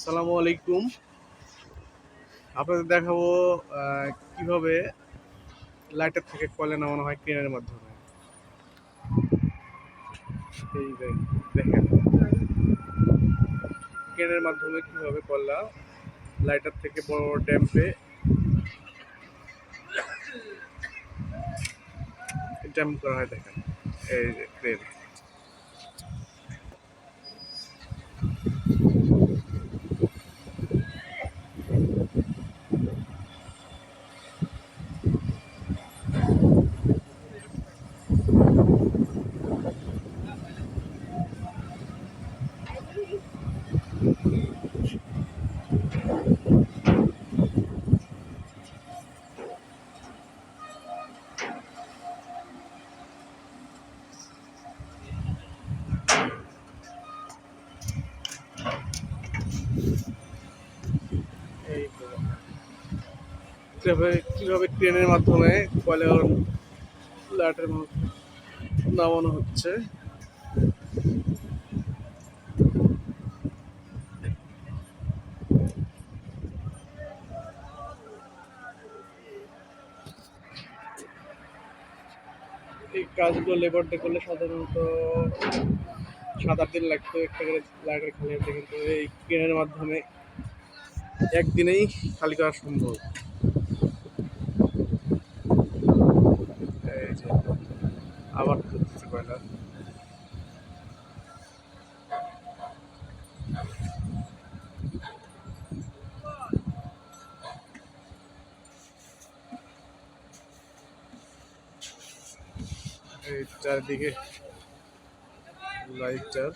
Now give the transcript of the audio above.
আসসালামু আলাইকুম। আপনাদের দেখাবো কীভাবে লাইটার থেকে কয়লা নামানো হয় ক্রেনের মাধ্যমে। ক্রেনের মাধ্যমে কীভাবে কয়লা লাইটার থেকে বড় বড় ড্যাম্পে ড্যাম্প করা হয়, দেখেন। এই ক্রেন কীভাবে কীভাবে ট্রেনের মাধ্যমে কয়লা লাইটের নামানো হচ্ছে? এই কাজগুলো লেবারদের করলে সাধারণত সাত আট দিন লাগতো, একটা করে লাইটার খালি হতে কিন্তু এই ক্রেনের মাধ্যমে একদিনেই খালি করা সম্ভব। আবার করতেছে চারিদিকে lighter